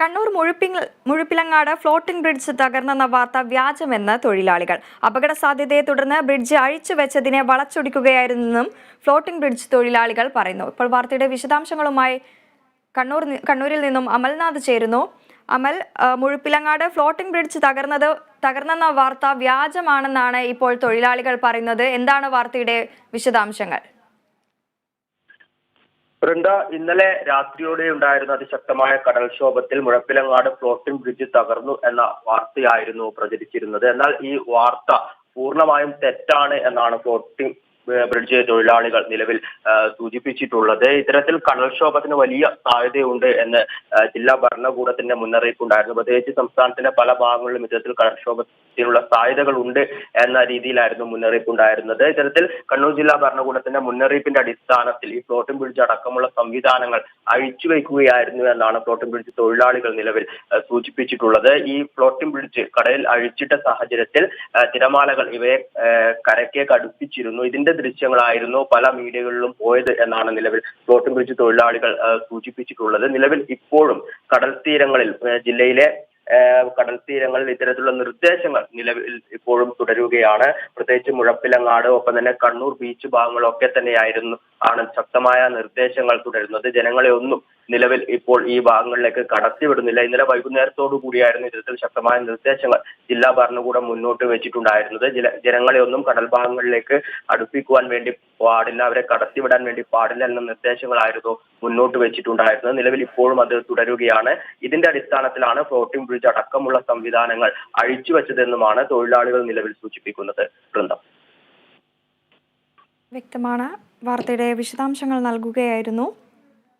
കണ്ണൂർ മുഴുപ്പി Muzhappilangad floating bridge തകർന്നെന്ന വാർത്ത വ്യാജമെന്ന് തൊഴിലാളികൾ. അപകട സാധ്യതയെ തുടർന്ന് ബ്രിഡ്ജ് അഴിച്ചു വെച്ചതിനെ വളച്ചൊടിക്കുകയായിരുന്നെന്നും ഫ്ലോട്ടിംഗ് ബ്രിഡ്ജ് തൊഴിലാളികൾ പറയുന്നു. ഇപ്പോൾ വാർത്തയുടെ വിശദാംശങ്ങളുമായി കണ്ണൂർ കണ്ണൂരിൽ നിന്നും അമൽനാഥ് ചേരുന്നു. അമൽ മുഴുപ്പിലങ്ങാട് ഫ്ലോട്ടിംഗ് ബ്രിഡ്ജ് തകർന്നത് തകർന്നെന്ന വാർത്ത വ്യാജമാണെന്നാണ് ഇപ്പോൾ തൊഴിലാളികൾ പറയുന്നത്. എന്താണ് വാർത്തയുടെ വിശദാംശങ്ങൾ? വൃന്ദ ഇന്നലെ രാത്രിയോടെ ഉണ്ടായിരുന്ന അതിശക്തമായ കടൽക്ഷോഭത്തിൽ മുഴപ്പിലങ്ങാട് ഫ്ലോട്ടിംഗ് ബ്രിഡ്ജ് തകർന്നു എന്ന വാർത്തയായിരുന്നു പ്രചരിച്ചിരുന്നത്. എന്നാൽ ഈ വാർത്ത പൂർണമായും തെറ്റാണ് എന്നാണ് ഫ്ലോട്ടിംഗ് ബ്രിഡ്ജ് തൊഴിലാളികൾ നിലവിൽ സൂചിപ്പിച്ചിട്ടുള്ളത്. ഇത്തരത്തിൽ കടൽക്ഷോഭത്തിന് വലിയ സാധ്യതയുണ്ട് എന്ന് ജില്ലാ ഭരണകൂടത്തിന്റെ മുന്നറിയിപ്പ് ഉണ്ടായിരുന്നു പ്രത്യേകിച്ച് സംസ്ഥാനത്തിന്റെ പല ഭാഗങ്ങളിലും ഇത്തരത്തിൽ കടൽക്ഷോഭത്തിനുള്ള സാധ്യതകൾ ഉണ്ട് എന്ന രീതിയിലായിരുന്നു മുന്നറിയിപ്പ് ഉണ്ടായിരുന്നത് ഇത്തരത്തിൽ കണ്ണൂർ ജില്ലാ ഭരണകൂടത്തിന്റെ മുന്നറിയിപ്പിന്റെ അടിസ്ഥാനത്തിൽ ഈ ഫ്ലോട്ടിംഗ് ബ്രിഡ്ജ് അടക്കമുള്ള സംവിധാനങ്ങൾ അഴിച്ചു വയ്ക്കുകയായിരുന്നു എന്നാണ് ഫ്ലോട്ടിംഗ് ബ്രിഡ്ജ് തൊഴിലാളികൾ നിലവിൽ സൂചിപ്പിച്ചിട്ടുള്ളത്. ഈ ഫ്ലോട്ടിംഗ് ബ്രിഡ്ജ് കടലിൽ അഴിച്ചിട്ട സാഹചര്യത്തിൽ തിരമാലകൾ ഇവയെ കരക്കേക്ക് അടുപ്പിച്ചിരുന്നു ഇതിന്റെ ദൃശ്യങ്ങളായിരുന്നു പല മീഡിയകളിലും പോയത് എന്നാണ് നിലവിൽ ഫ്ലോട്ടിംഗ് ബ്രിഡ്ജ് തൊഴിലാളികൾ സൂചിപ്പിച്ചിട്ടുള്ളത്. നിലവിൽ ഇപ്പോഴും കടൽ തീരങ്ങളിൽ ജില്ലയിലെ കടൽ തീരങ്ങളിൽ ഇത്തരത്തിലുള്ള നിർദ്ദേശങ്ങൾ നിലവിൽ ഇപ്പോഴും തുടരുകയാണ്. പ്രത്യേകിച്ച് മുഴപ്പിലങ്ങാട് ഒപ്പം തന്നെ കണ്ണൂർ ബീച്ച് ഭാഗങ്ങളൊക്കെ തന്നെയായിരുന്നു ആണ് ശക്തമായ നിർദ്ദേശങ്ങൾ തുടരുന്നത്. ജനങ്ങളെ ഒന്നും നിലവിൽ ഇപ്പോൾ ഈ ഭാഗങ്ങളിലേക്ക് കടത്തിവിടുന്നില്ല ഇന്നലെ വൈകുന്നേരത്തോടു കൂടിയായിരുന്നു ഇത്തരത്തിൽ ശക്തമായ നിർദ്ദേശങ്ങൾ ജില്ലാ ഭരണകൂടം മുന്നോട്ട് വെച്ചിട്ടുണ്ടായിരുന്നത്. ജനങ്ങളെ ഒന്നും കടൽ ഭാഗങ്ങളിലേക്ക് അടുപ്പിക്കുവാൻ വേണ്ടി പാടില്ല. അവരെ കടത്തിവിടാൻ വേണ്ടി പാടില്ല എന്ന നിർദ്ദേശങ്ങളായിരുന്നു മുന്നോട്ട് വെച്ചിട്ടുണ്ടായിരുന്നത്. നിലവിൽ ഇപ്പോഴും അത് തുടരുകയാണ്. ഇതിന്റെ അടിസ്ഥാനത്തിലാണ് ഫ്ലോട്ടിംഗ് ബ്രിഡ്ജ് അടക്കമുള്ള സംവിധാനങ്ങൾ അഴിച്ചു വെച്ചതെന്നുമാണ് തൊഴിലാളികൾ നിലവിൽ സൂചിപ്പിക്കുന്നത്. വൃന്ദം. വ്യക്തമാണ്. വാർത്തയുടെ വിശദാംശങ്ങൾ നൽകുകയായിരുന്നു.